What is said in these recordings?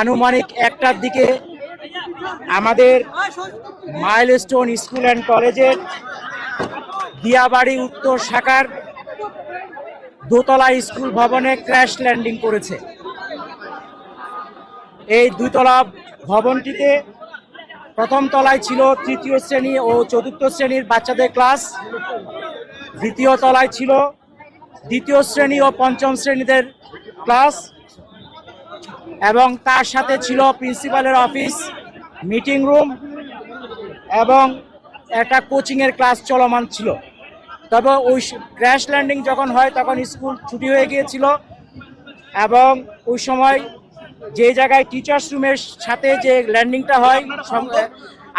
আনুমানিক একটার দিকে আমাদের মাইলস্টোন স্কুল অ্যান্ড কলেজের দিয়াবাড়ি উত্তর শাখার দোতলা স্কুল ভবনে ক্র্যাশ ল্যান্ডিং করেছে। এই দুতলা ভবনটিতে প্রথম তলায় ছিল তৃতীয় শ্রেণি ও চতুর্থ শ্রেণির বাচ্চাদের ক্লাস, দ্বিতীয় তলায় ছিল দ্বিতীয় শ্রেণি ও পঞ্চম শ্রেণীদের ক্লাস এবং তার সাথে ছিল প্রিন্সিপালের অফিস, মিটিং রুম এবং একটা কোচিংয়ের ক্লাস চলমান ছিল। তবে ওই ক্র্যাশ ল্যান্ডিং যখন হয় তখন স্কুল ছুটি হয়ে গিয়েছিল এবং ওই সময় যে জায়গায় টিচার্স রুমের সাথে যে ল্যান্ডিংটা হয়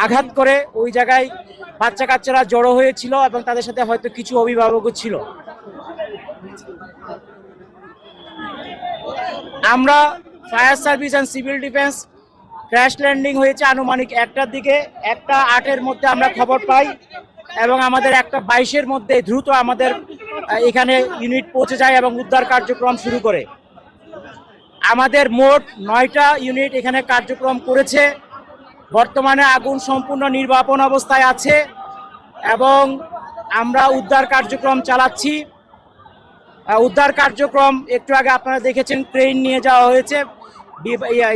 আঘাত করে ওই জায়গায় বাচ্চা কাচ্চারা জড়ো হয়েছিল এবং তাদের সাথে হয়তো কিছু অভিভাবকও ছিল। আমরা fire service and civil defence crash landing হয়েছে আনুমানিক একটার দিকে, একটা আটের মধ্যে আমরা খবর পাই এবং আমাদের একটা বাইশের মধ্যে দ্রুত আমাদের এখানে ইউনিট পৌঁছে যায় এবং উদ্ধার কার্যক্রম শুরু করে। আমাদের মোট নয়টা ইউনিট এখানে কার্যক্রম করেছে। বর্তমানে আগুন সম্পূর্ণ নির্বাপন অবস্থায় আছে এবং আমরা উদ্ধার কার্যক্রম চালাচ্ছি। উদ্ধার কার্যক্রম একটু আগে আপনারা দেখেছেন ট্রেন নিয়ে যাওয়া হয়েছে।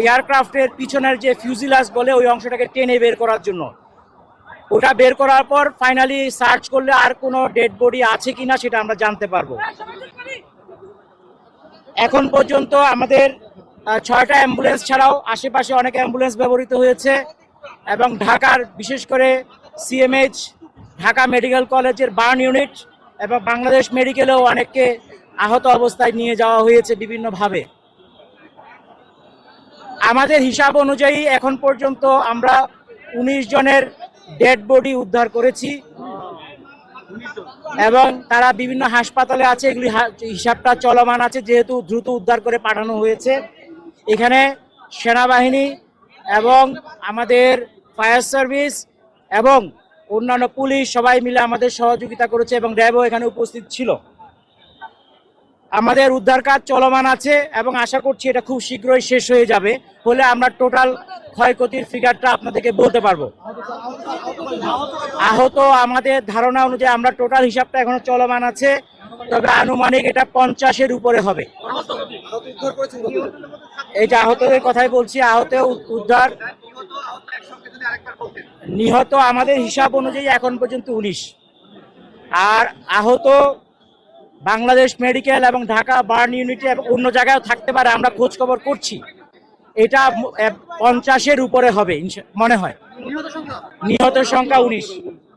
এয়ারক্রাফটের পিছনের যে ফিউজিলাস বলে, ওই অংশটাকে টেনে বের করার জন্য। ওটা বের করার পর ফাইনালি সার্চ করলে আর কোনো ডেড বডি আছে কিনা সেটা আমরা জানতে পারব। এখন পর্যন্ত আমাদের ছয়টা অ্যাম্বুলেন্স ছাড়াও আশেপাশে অনেক অ্যাম্বুলেন্স ব্যবহৃত হয়েছে এবং ঢাকার, বিশেষ করে সিএমএইচ ঢাকা মেডিকেল কলেজের বার্ন ইউনিট এবং বাংলাদেশ মেডিকেলেও অনেককে আহত অবস্থায় নিয়ে যাওয়া হয়েছে বিভিন্নভাবে। আমাদের হিসাব অনুযায়ী এখন পর্যন্ত আমরা উনিশ জনের ডেড বডি উদ্ধার করেছি। এবং তারা বিভিন্ন হাসপাতালে আছে, এগুলি হিসাবটা চলমান আছে, যেহেতু দ্রুত উদ্ধার করে পাঠানো হয়েছে। এখানে সেনাবাহিনী এবং আমাদের ফায়ার সার্ভিস এবং অন্যান্য পুলিশ সবাই মিলে আমাদের সহযোগিতা করেছে এবং র্যাবও এখানে উপস্থিত ছিল। আমাদের উদ্ধার কাজ চলমান আছে এবং আশা করছি এটা খুব শীঘ্রই শেষ হয়ে যাবে। হলে আমরা টোটাল ক্ষয়ক্ষতির ফিগারটা আপনাদেরকে বলতে পারব। আহত আমাদের ধারণা অনুযায়ী আমরা টোটাল হিসাবটা এখনও চলমান আছে, তবে আনুমানিক এটা পঞ্চাশের উপরে হবে। এই যে আহতদের কথাই বলছি আহত উদ্ধার। নিহত আমাদের হিসাব অনুযায়ী এখন পর্যন্ত উনিশ। আর আহত বাংলাদেশ মেডিকেল এবং ঢাকা বার্ন ইউনিটে অন্য জায়গায় থাকতে পারে আমরা খোঁজ খবর করছি। এটা পঞ্চাশের উপরে হবে মনে হয়। নিহত সংখ্যা উনিশ।